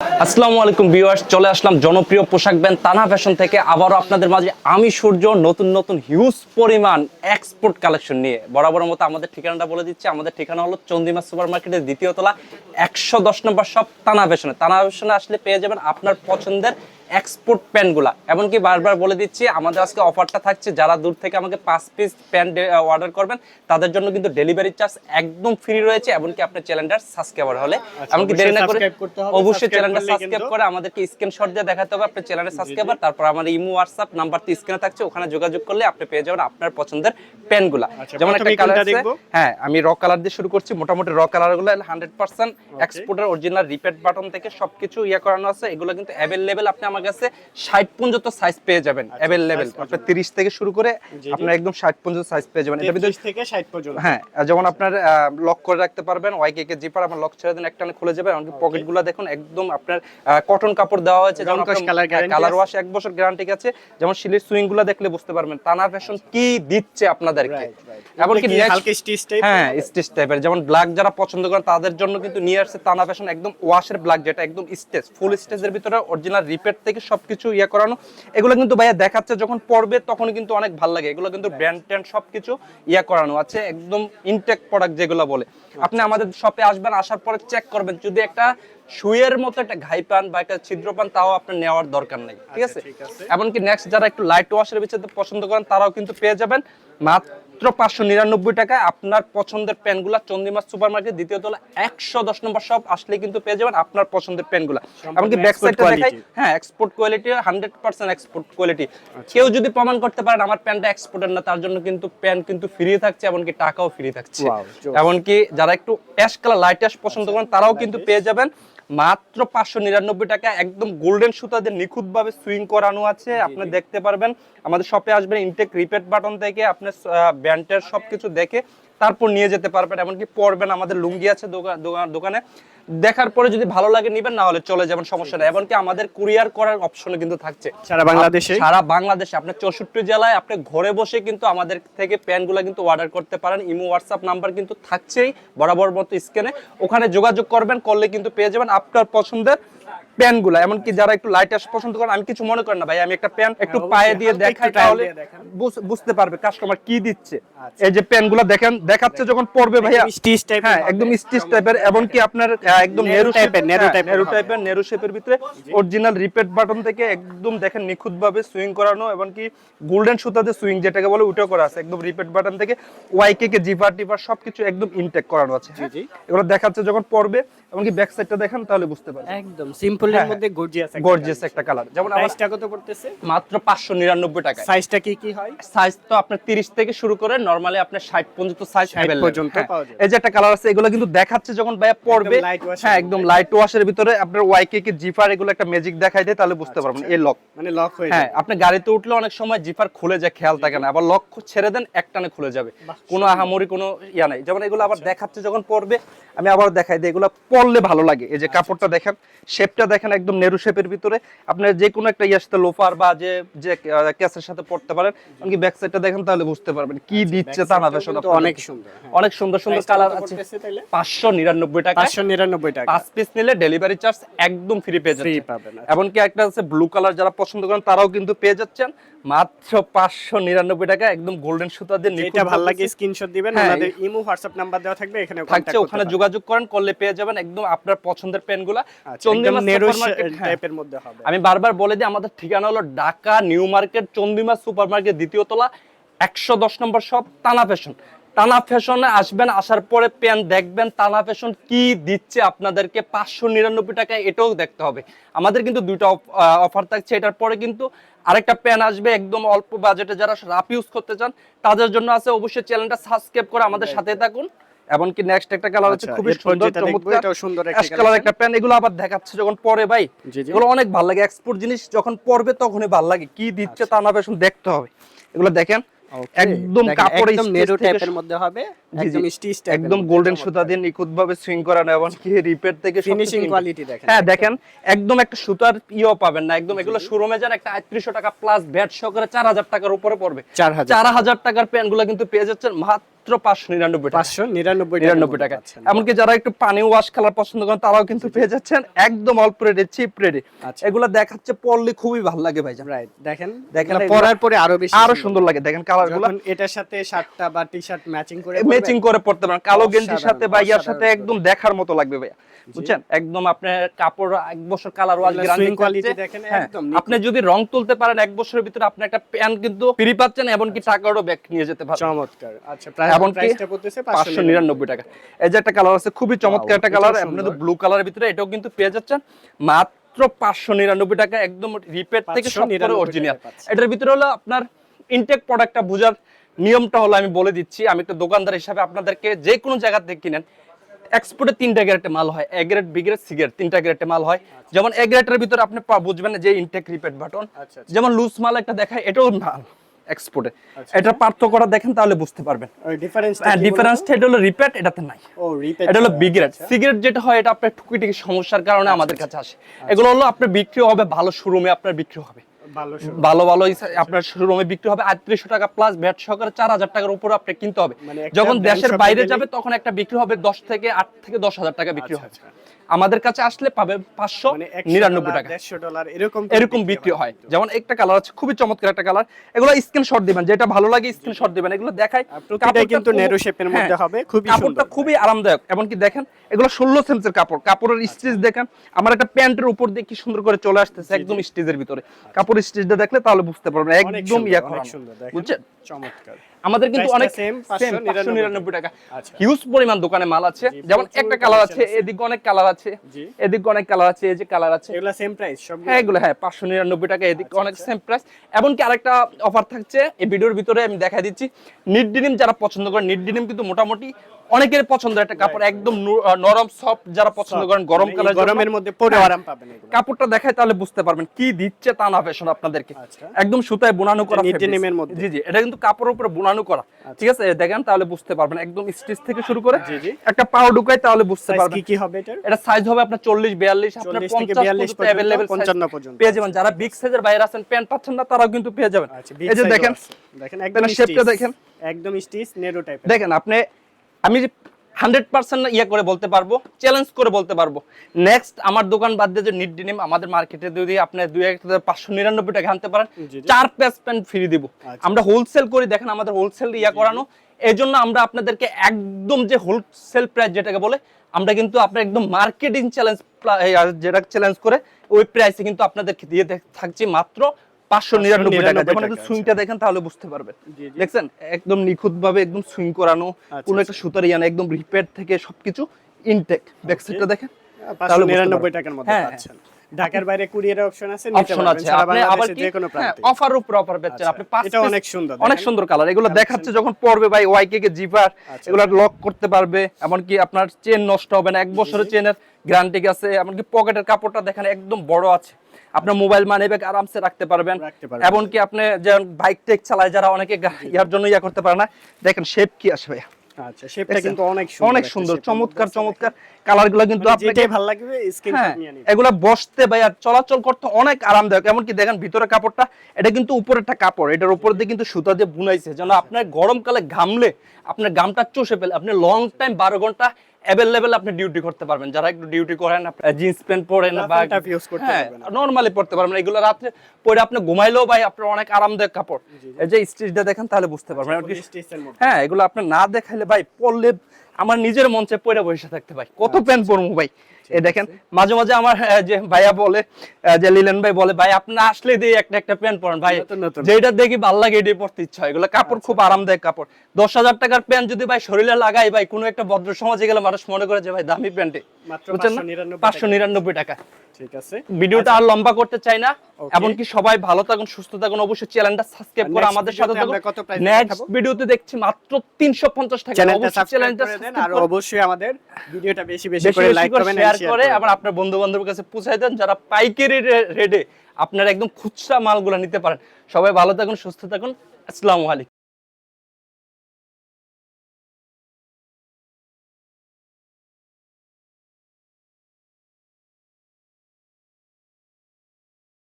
আসসালামু আলাইকুম ভিউয়ার্স, চলে আসলাম জনপ্রিয় পোশাক ব্র্যান্ড তানা ফ্যাশন থেকে। আবারও আপনাদের মাঝে আমি সূর্য, নতুন নতুন হিউজ পরিমাণ এক্সপোর্ট কালেকশন নিয়ে। বরাবর মতো আমাদের ঠিকানাটা বলে দিচ্ছি। আমাদের ঠিকানা হলো চন্দিমা সুপার মার্কেটের দ্বিতীয় তলা, একশো দশ নম্বর সব তানা ফ্যাশনে। তানা ফ্যাশনে আসলে পেয়ে যাবেন আপনার পছন্দের এক্সপোর্ট প্যান্টগুলা এমনকি বারবার বলে দিচ্ছি আমাদের আজকে অফারটা থাকছে যারা দূর থেকে আমাকে পাঁচ পিস প্যান্ট অর্ডার করবেন তাদের জন্য কিন্তু ডেলিভারি চার্জ একদম ফ্রি রয়েছে এমনকি আপনার চ্যানেলটার সাবস্ক্রাইবার হলে। এমনকি দেরি না করে অবশ্যই চ্যানেলটা সাবস্ক্রাইব করে আমাদেরকে স্ক্রিনশট দিয়ে দেখাতে হবে আপনার চ্যানেলের সাবস্ক্রাইবার তারপর আমার ইমো হোয়াটসঅ্যাপ নাম্বার তো স্ক্রিনে থাকছে ওখানে যোগাযোগ করলে আপনি পেয়ে যাবেন আপনার পছন্দের পেনগুলা আচ্ছা, যেমন একটা কালার আছে হ্যাঁ আমি র কালার দিয়ে শুরু করছি মোটামুটি র কালারগুলো হান্ড্রেড পার্সেন্ট এক্সপোর্টের অরিজিনাল রিপেট বাটন থেকে সবকিছু ইয়ে করানো আছে এগুলো কিন্তু অ্যাভেলেবেল আপনি আমার কাছে ষাট পর্যন্ত সাইজ পেয়ে যাবেন অ্যাভেলেবেল আপনার তিরিশ থেকে শুরু করে আপনার একদম ষাট পর্যন্ত সাইজ পেয়ে যাবেন। এটা ভিতরে থেকে 60 পর্যন্ত। হ্যাঁ যেমন আপনার লক করে রাখতে পারবেন ওয়াইকে কে জিপার আমার লক ছেড়ে দেন একটানে খুলে যাবে এমনকি পকেটগুলো দেখুন একদম আপনার কটন কাপড় দেওয়া হয়েছে যেমন কালার ওয়াশ এক বছর গ্যারান্টি আছে যেমন সিলের সুইংগুলো দেখলে বুঝতে পারবেন টানা ফ্যাশন কি দিচ্ছে আপনাদেরকে. এমনকি স্টিচ হ্যাঁ স্টেজ টাইপের যেমন ব্ল্যাক যারা পছন্দ করেন তাদের জন্য কিন্তু নিয়ে আসছে টানা ফ্যাশন একদম ওয়াশের ব্ল্যাক যেটা একদম স্টেজ ফুল স্টেজের ভিতরে অরিজিনাল রিপেট থেকে সবকিছু ইয়ে করানো। এগুলো কিন্তু ভাইয়া দেখাচ্ছে যখন পড়বে তখন কিন্তু অনেক ভালো লাগে। এগুলো কিন্তু ব্র্যান্ড ট্যান্ড সবকিছু ইয়ে করানো আছে একদম ইনটেক প্রোডাক্ট যেগুলো বলে। আপনি আমাদের শপে আসবেন আসার পরে চেক করবেন। যদি একটা শুয়ের মতো একটা ঘাই পান বা একটা ছিদ্র পান তাও আপনার নেওয়ার দরকার নেই ঠিক আছে? আচ্ছা, ঠিক আছে। এমনকি নেক্সট যারা একটু লাইট ওয়াশের ভিতরে পছন্দ করেন তারাও কিন্তু পেয়ে যাবেন। মাত্র পাঁচশো নিরানব্বই টাকায় আপনার পছন্দের প্যান্টগুলা সুপার মার্কেট দ্বিতীয় তলা একশো দশ নম্বর সব আসলে কিন্তু পেয়ে যাবেন আপনার পছন্দের প্যান্টগুলা এমনকি ব্যাক সাইডটা দেখাই হ্যাঁ export quality hundred percent export quality কেউ যদি প্রমাণ করতে পারেন আমার প্যান্টটা এক্সপোর্টের না তার জন্য কিন্তু প্যান্ট কিন্তু ফ্রি থাকছে এমনকি টাকাও ফ্রি থাকছে। এমনকি যারা একটু অ্যাশ কালার লাইট অ্যাশ পছন্দ করেন তারাও কিন্তু পেয়ে যাবেন। মাত্র পাঁচশো নিরানব্বই টাকা একদম গোল্ডেন সুতা দিয়ে নিখুঁত ভাবে সুইং করানো আছে। আপনি দেখতে পারবেন। আমাদের শপে আসবেন ইনটেক রিপেট বাটন থেকে আপনার ব্যান্ডের সবকিছু দেখে তারপর নিয়ে যেতে পারবেন। এমনকি পরবেন আমাদের লুঙ্গি আছে দোকা- দোকা- দোকানে। দেখার পরে যদি ভালো লাগে নিবেন না হলে চলে যাবেন সমস্যা নেই। এমনকি আমাদের কুরিয়ার করার অপশনও কিন্তু থাকছে। সারা বাংলাদেশে? সারা বাংলাদেশে। আপনার চৌষট্টি জেলায় আপনি ঘরে বসে কিন্তু আমাদের থেকে প্যান্টগুলো কিন্তু অর্ডার করতে পারেন। ইমো হোয়াটসঅ্যাপ নাম্বার কিন্তু থাকছেই বরাবর মতো স্ক্যানে। ওখানে যোগাযোগ করবেন করলে কিন্তু পেয়ে যাবেন। আপনার পছন্দের প্যান্টগুলো এমনকি যারা একটু লাইট পছন্দ করেন আমি কিছু মনে করেন না ভাই আমি একটা প্যান্ট একটু পায়ে দিয়ে দেখাই তাহলে বুঝতে পারবে কাস্টমার কি দিচ্ছে। আচ্ছা। এই যে প্যান্টগুলো দেখেন দেখাচ্ছে যখন পরবে ভাইয়া। স্টিচ টাইপ হ্যাঁ একদম স্টিচ টাইপের এমনকি আপনার একদম নেরু টাইপের, নেরু টাইপের নেরু টাইপের নেরু শেপের ভিতরে অরিজিনাল রিপেট বাটন থেকে একদম দেখেন নিখুঁত ভাবে সুইং করানো এবং কি গোল্ডেন সুতাতে সুইং যেটাকে বলে ওটাও করা আছে। একদম রিপেট বাটন থেকে ওয়াইকে কে জিপার টিপার সবকিছু একদম ইনটেক করানো আছে। হ্যাঁ? জি। এগুলো দেখাচ্ছে যখন পড়বে এমনকি ব্যাক সাইডটা দেখেন তাহলে বুঝতে পারবেন। একদম সিম্পলের হ্যাঁ, মধ্যে গর্জিয়াস গর্জিয়াস একটা কালার যেমন প্রাইসটা কত পড়তেছে? মাত্র পাঁচশো নিরানব্বই টাকা সাইজটা কি কি হয়? সাইজ তো আপনার 30 থেকে শুরু করে নরমালি আপনার 60 পর্যন্ত সাইজ 60 পর্যন্ত পাওয়া যায়। এই যে একটা কালার আছে এগুলো কিন্তু দেখাচ্ছে যখন ভাইয়া পড়বে হ্যাঁ একদম লাইট ওয়াশের ভিতরে আপনার ওয়াইকে কি জিফার এগুলো একটা ম্যাজিক দেখাই দেয় তাহলে বুঝতে পারবেন এই লক মানে লক হয়ে হ্যাঁ আপনি গাড়িতে উঠলে অনেক সময় জিফার খুলে যায় খেয়াল থাকে না। আবার লক ছেড়ে দেন একটানে খুলে যাবে। কোনো আহামরি কোনো ইয়া নাই। যেমন এগুলো আবার আচ্ছা। দেখাচ্ছে যখন পড়বে আমি আবার দেখাই দিই এগুলো পরলে ভালো লাগে। এই যে কাপড়টা দেখেন শেপটা দেখেন একদম নেরু শেপের ভিতরে। আপনার যে কোনো একটা ইয়ার সাথে লোফার বা যে যে ক্যাসের সাথে পড়তে পারেন এমনকি ব্যাক সাইডটা দেখেন তাহলে বুঝতে পারবেন কি দিচ্ছে তানা ফ্যাশন অনেক সুন্দর হ্যাঁ। অনেক সুন্দর সুন্দর কালার আছে। পড়তেছে তাইলে? পাঁচশো নিরানব্বই টাকা। 599 টাকা। পাঁচ পিস নিলে ডেলিভারি চার্জ একদম ফ্রি পেয়ে পাবেন আচ্ছা। এমনকি একটা আছে ব্লু কালার যারা পছন্দ করেন তারাও কিন্তু পেয়ে যাচ্ছেন। মাত্র পাঁচশো নিরানব্বই টাকা একদম গোল্ডেন সুতা দিয়ে ভালো লাগে স্ক্রিনশট দিবেন আমাদের ইমো হোয়াটসঅ্যাপ নাম্বার দেওয়া থাকবে এখানে থাকছে ওখানে যোগাযোগ করেন করলে পেয়ে যাবেন একদম আপনার পছন্দের পেনগুলা চন্দ্রিমা হ্যাঁ। টাইপের মধ্যে হবে। আমি বারবার বলে দিই আমাদের ঠিকানা হলো Dhaka new market Chandima super market দ্বিতীয় তলা একশো দশ নম্বর সব টানা ফ্যাশন টানা ফ্যাশনে আসবেন আসার পরে প্যান দেখবেন টানা ফ্যাশন কি দিচ্ছে আপনাদেরকে? পাঁচশো নিরানব্বই টাকায় এটাও দেখতে হবে। আমাদের কিন্তু দুইটা অফার থাকছে এটার পরে কিন্তু আরেকটা প্যান আসবে একদম অল্প বাজেটে যারা রাফ ইউজ করতে চান তাদের জন্য আছে অবশ্যই চ্যানেলটা সাবস্ক্রাইব করে আমাদের সাথে থাকুন। এমনকি নেক্সট একটা কালার হচ্ছে আচ্ছা, খুবই সুন্দর চমৎকার। এটাও সুন্দর একটা কালার একটা প্যান এগুলো আবার দেখাচ্ছে যখন পরে ভাই। এগুলো অনেক ভালো লাগে এক্সপোর্ট জিনিস যখন পরবে তখনই ভালো লাগে। কি দিচ্ছে আচ্ছা। তা না বেশন দেখতে হবে। এগুলো দেখেন একদম কাপড় নেরো টাইপের মধ্যে হবে একদম স্টিচ একদম গোল্ডেন সুতা দিয়ে নিখুঁত ভাবে সুইং করানো এবং কি রিপেয়ার থেকে ফিনিশিং কোয়ালিটি দেখেন। হ্যাঁ দেখেন একদম একটা সুতার ইও পাবেন না একদম এগুলো শোরুমে যান একটা আটত্রিশশো টাকা প্লাস ভ্যাট সহকারে চার হাজার টাকার উপরে পড়বে। 4000 চার হাজার টাকার প্যান্টগুলো কিন্তু পেয়ে যাচ্ছেন মাত্র মাত্র পাঁচশো নিরানব্বই পাঁচশো নিরানব্বই নিরানব্বই টাকা। এমনকি যারা একটু পানি ওয়াশ কালার পছন্দ করেন তারাও কিন্তু পেয়ে যাচ্ছেন একদম অল্প রেটে চিপ রেটে আচ্ছা। এগুলো দেখাচ্ছে পড়লে খুবই ভালো লাগে ভাই রাইট দেখেন দেখেন দেখেন পরার পরে আরও বেশি আরও সুন্দর লাগে। দেখেন কালারগুলো। এটার সাথে শার্টটা বা টি শার্ট ম্যাচিং করে ম্যাচিং করে পড়তে পারেন। কালো গেঞ্জির সাথে বা ইয়ার সাথে একদম দেখার মতো লাগবে ভাইয়া। বুঝছেন? একদম আপনার কাপড় এক বছর কালার ওয়াশ গ্যারান্টি swing দেখেন, একদম আপনি যদি রং তুলতে পারেন এক বছরের ভিতরে আপনি একটা প্যান্ট কিন্তু ফ্রি পাচ্ছেন এমনকি টাকারও ব্যাগ নিয়ে যেতে পারেন চমৎকার। আচ্ছা এমনকি পাঁচশো নিরানব্বই টাকা। এই যে একটা কালার আছে খুবই চমৎকার একটা কালার। আপনাদের ব্লু কালারের ভিতরে এটাও কিন্তু পেয়ে যাচ্ছেন। মাত্র পাঁচশো নিরানব্বই টাকা একদম রিপেয়ার থেকে সব অরিজিনাল এটার ভিতরে হলো আপনার ইনটেক প্রোডাক্টটা বোঝার নিয়মটা হলো আমি বলে দিচ্ছি আমি একটা দোকানদার হিসাবে আপনাদেরকে যে কোনো জায়গা থেকে কিনেন এক্সপোর্টে তিনটা গ্রেডে মাল হয়। A grade B grade C grade তিনটা গ্রেডে মাল হয়। যেমন এ গ্রেডের ভিতরে আপনি বুঝবেন যে ইনটেক রিপেট বাটন আচ্ছা, আচ্ছা। যেমন লুজ মাল একটা দেখায় এটাও মাল। এক্সপোর্টে আচ্ছা। এটা পার্থক্যটা দেখেন তাহলে বুঝতে পারবেন। ডিফারেন্স হ্যাঁ ডিফারেন্সটা এটা হলো রিপেট এটাতে নাই। ও রিপেট এটা হলো বিগ্রেড সিগারেট যেটা হয় এটা আপনার টুকিটাকি সমস্যার কারণে আমাদের কাছে আসে। এগুলো হলো আপনার বিক্রি হবে ভালো শোরুমে আপনার বিক্রি হবে। ভালো। ভালো আপনার শোরুমে বিক্রি হবে আটত্রিশশো টাকা প্লাস ভ্যাট সহকারে চার হাজার টাকার উপরে আপনি কিনতে হবে। মানে যখন দেশের বাইরে যাবে তখন একটা বিক্রি হবে দশ থেকে আট থেকে দশ হাজার টাকা বিক্রি আচ্ছা, হবে। আচ্ছা। আমাদের কাছে আসলে পাবে পাঁচশো মানে নিরানব্বই টাকা। ডলার এরকম এরকম বিক্রি হয়। যেমন একটা কালার আছে খুবই চমৎকার একটা কালার এগুলো স্ক্রিনশট দিবেন যেটা ভালো লাগে স্ক্রিনশট দিবেন। এগুলো দেখায় কাপড়টা কিন্তু shape এর মধ্যে হ্যাঁ, হবে, খুবই কাপড়টা খুবই আরামদায়ক। এমনকি দেখেন এগুলো ষোলো সেন্সের কাপড়। কাপড়ের স্টিচ দেখেন আমার একটা প্যান্টের উপর দিয়ে কি সুন্দর করে চলে আসতেছে একদম স্টিচের ভিতরে। কাপড়ের স্টিচটা দেখলে তাহলে বুঝতে পারবেন একদম ইয়া সুন্দর বুঝছেন? চমৎকার। আমাদের কিন্তু অনেক সেম 599 নিরানব্বই টাকা। আচ্ছা। হিউজ পরিমাণ দোকানে মাল আছে। যেমন একটা কালার আছে। এদিকে অনেক কালার আছে। এদিকে অনেক কালার আছে এই যে কালার আছে। এগুলা সেম প্রাইস সব হ্যাঁ এগুলো হ্যাঁ পাঁচশো নিরানব্বই টাকা এদিকে আচ্ছা, অনেক সেম প্রাইস এমনকি আরেকটা অফার থাকছে এই ভিডিওর ভিতরে আমি দেখা দিচ্ছি। নিট ডিনিম যারা পছন্দ করে নিট ডিনিম কিন্তু মোটামুটি অনেকের পছন্দের একটা কাপড় একদম নরম সফট যারা পছন্দ করেন মানে গরমকালের জন্য। গরমের মধ্যে পরে হ্যাঁ, আরাম পাবেন কাপড়টা দেখায় তাহলে বুঝতে পারবেন কি দিচ্ছে তা না ফ্যাশন আপনাদেরকে আচ্ছা। একদম সুতায় বোনানো করা এর মধ্যে। আচ্ছা। জি জি এটা কিন্তু কাপড়ের উপরে বোনানো করা ঠিক আছে দেখেন তাহলে বুঝতে পারবেন একদম স্টিচ থেকে শুরু করে জি, জি। একটা পাও ঢুকায় তাহলে বুঝতে পারবেন কি কি হবে এটার এটা সাইজ হবে আপনার চল্লিশ বিয়াল্লিশ আপনার 40 থেকে 42 পর্যন্ত অ্যাভেলেবেল 55 পর্যন্ত। পেয়ে যাবেন যারা বিগ সাইজের বাইরে আছেন প্যান্ট পাচ্ছেন না তারাও কিন্তু পেয়ে যাবেন আচ্ছা এই যে দেখেন। দেখেন একদম তাহলে shape টা stitch। দেখেন। একদম স্টিচ নেরো টাইপের দেখেন আপনি আমি হান্ড্রেড পার্সেন্ট ইয়ে করে বলতে পারব চ্যালেঞ্জ করে বলতে পারব নেক্সট আমার দোকান বাদ দিয়ে যে নিট ডিনিম আমাদের মার্কেটে যদি আপনি দুই এক হাজার পাঁচশো নিরানব্বই টাকা আনতে পারেন। চার পেস প্যান্ট ফ্রি দিব আচ্ছা। আমরা হোলসেল করি দেখেন আমাদের হোলসেল ইয়া করানো এই জন্য আমরা আপনাদেরকে একদম যে হোলসেল প্রাইস যেটাকে বলে আমরা কিন্তু আপনার একদম মার্কেটিং চ্যালেঞ্জ যেটা চ্যালেঞ্জ করে ওই প্রাইসে কিন্তু আপনাদেরকে দিয়ে থাকছি মাত্র পাঁচশো নিরানব্বই টাকা 599 যখন একটু সুইংটা দেখেন তাহলে বুঝতে পারবেন। দেখছেন? একদম নিখুঁত ভাবে একদম সুইং করানো আচ্ছা, কোনো একটা সুতার ইয়ানা একদম রিপেয়ার থেকে সবকিছু ইনটেক ব্যাক সাইডটা দেখেন? তাহলে নিরানব্বই টাকার মধ্যে হ্যাঁ, পাচ্ছেন। ঢাকার বাইরে কুরিয়ারের অপশন আছে নিতে অপশন আছে। আপনি আবার যে কোনো প্রান্তে। অফার উপর অফার পাচ্ছেন আচ্ছা, আপনি পাঁচ piece- অনেক সুন্দর, অনেক সুন্দর কালার এগুলো দেখাচ্ছে যখন পড়বে ভাই ওয়াইকে কে জিপার আচ্ছা। এগুলো লক করতে পারবে এমনকি আপনার চেন নষ্ট হবে না। এক বছরের চেনের গ্যারান্টি আছে এমনকি পকেটের কাপড়টা দেখেন একদম বড় আছে। আপনার মোবাইল মানি ব্যাগ আরামসে রাখতে পারবেন। এমনকি আপনি যেমন বাইক টেক চালায় যারা অনেকে ইয়ার জন্য ইয়া করতে পারে না দেখেন শেপ কি আসবে আচ্ছা শেপটা কিন্তু অনেক সুন্দর অনেক সুন্দর চমৎকার মধ্যে আছে, চমৎকার। কালারগুলো কিন্তু মানে আপনাকে ভালো লাগবে হ্যাঁ স্ক্রিনশট নিয়ে নিবেন। এগুলা বসতে আর চলাচল করতে অনেক আরামদায়ক। এমনকি দেখেন ভিতরে কাপড়টা এটা কিন্তু উপরেরটা কাপড় এটার উপর দিয়ে কিন্তু সুতা দিয়ে বুনাইছে। যেন আপনার গরমকালে ঘামলে আপনার গামটা চষে ফেলে। আপনি লং টাইম বারো ঘণ্টা অ্যাভেলেবেল আপনি ডিউটি করতে পারবেন। যারা একটু ডিউটি করেন জিন্স প্যান্ট পরেন বা use করতে হ্যাঁ নর্মালি পড়তে পারবেন। এগুলো রাত্রে পরে আপনি ঘুমাইলেও ভাই আপনার অনেক আরামদায়ক কাপড়। এই যে স্টিচটা দেখেন তাহলে বুঝতে পারবেন। মধ্যে। হ্যাঁ এগুলো আপনি না দেখাইলে ভাই পরলে আমার নিজের মঞ্চে পড়ে বসে থাকতে ভাই। কত প্যান্ট পরবো ভাই? এই দেখেন মাঝে মাঝে আমার যে ভাইয়া বলে যে লিলেন ভাই বলে ভাই আপনি আসলে দিয়ে একটা একটা প্যান্ট পরেন ভাই। যেটা দেখি ভালো লাগে এটাই পড়তে ইচ্ছা হয়। এগুলো কাপড় খুব আরামদায়ক কাপড়। দশ হাজার টাকার প্যান্ট যদি ভাই শরীরে লাগাই ভাই কোনো একটা ভদ্র সমাজে গেলে মানুষ মনে করে যে ভাই দামি প্যান্টে। বুঝছেন পাঁচশো নিরানব্বই টাকা। ঠিক আছে। ভিডিওটা আর লম্বা করতে চাই না। এমনকি সবাই ভালো থাকুন সুস্থ থাকুন অবশ্যই চ্যানেলটা সাবস্ক্রাইব করে আমাদের সাথে থাকুন। আমরা কত price নেক্সট ভিডিওতে দেখছি মাত্র 350 টাকা। চ্যানেলটা অবশ্যই সাবস্ক্রাইব চ্যানেলটা করে দেন subscribe আর অবশ্যই আমাদের ভিডিওটা বেশি বেশি বেশি করে লাইক করবেন শেয়ার শেয়ার করে আবার আপনার বন্ধু বান্ধবের কাছে পৌঁছায় দেন যারা পাইকারি রেটে আপনার একদম খুচরা মালগুলো নিতে পারেন। সবাই ভালো থাকুন সুস্থ থাকুন। আসসালামু আলাইকুম।